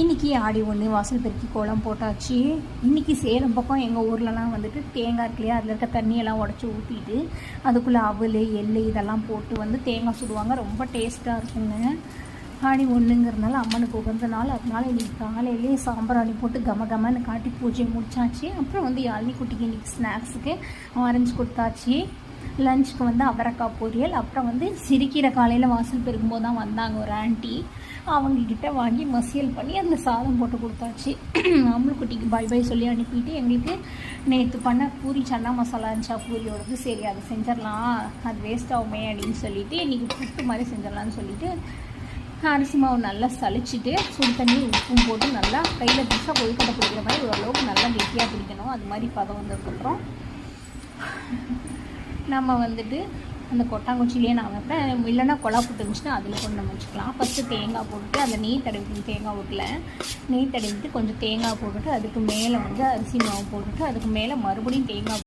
இன்றைக்கி ஆடி ஒன்று வாசல் பெருக்கி கோலம் போட்டாச்சு. இன்றைக்கி சேலம் பக்கம் எங்கள் ஊர்லலாம் வந்துட்டு தேங்காய் இருக்குல்லையா அதில் இருக்க தண்ணியெல்லாம் உடச்சி ஊற்றிட்டு அதுக்குள்ளே அவல் எள்ளு இதெல்லாம் போட்டு வந்து தேங்காய் சுடுவாங்க. ரொம்ப டேஸ்ட்டாக இருக்குங்க. ஆடி ஒன்றுங்கிறதுனால அம்மனுக்கு உகந்த நாள். அதனால இன்றைக்கி காலையிலேயே சாம்பிராணி போட்டு கம கமன்னு காட்டி பூஜை முடிச்சாச்சு. அப்புறம் வந்து யாழ்னி குட்டிக்கு இன்றைக்கி ஸ்நாக்ஸுக்கு ஆரஞ்சு கொடுத்தாச்சு. லஞ்சுக்கு வந்து அவரைக்காய் பொரியல் அப்புறம் வந்து சிரிக்கிற காலையில் வாசல் பெருக்கும்போது தான் வந்தாங்க ஒரு ஆண்டி. அவங்கக்கிட்ட வாங்கி மசியல் பண்ணி அதில் சாதம் போட்டு கொடுத்தாச்சு. அம்முக்குட்டிக்கு பை பை சொல்லி அனுப்பிட்டு எங்களுக்கு நேற்று பண்ண பூரி சன்னா மசாலா இருந்துச்சா பூரியோடது சரி அதை செஞ்சிடலாம். அது வேஸ்ட் ஆகுமே அப்படின்னு சொல்லிவிட்டு இன்றைக்கி புட்டு மாதிரி செஞ்சிடலான்னு சொல்லிவிட்டு அரிசி மாவு நல்லா சளிச்சிட்டு சுடு தண்ணி உப்பும் போட்டு நல்லா கையில் பிடிச்சா கொழுக்கட்டை பிடிக்கிற மாதிரி ஓரளவுக்கு நல்லா கெட்டியாக பிடிக்கணும். அது மாதிரி பதம் வந்ததுக்கப்புறம். நம்ம வந்துட்டு அந்த கொட்டாங்குச்சிலேயே நான் வைப்பேன். இல்லைன்னா கொலா புட்டு இருந்துச்சுன்னா அதில் கொண்டு நம்ம வச்சுக்கலாம். ஃபஸ்ட்டு தேங்காய் போட்டுட்டு அந்த நெய் தடவிக்கணும் தேங்காய் ஊட்டில் நெய் தடவிட்டு கொஞ்சம் தேங்காய் போட்டுட்டு அதுக்கு மேலே வந்து அரிசி மாவு போட்டுட்டு அதுக்கு மேலே மறுபடியும் தேங்காய்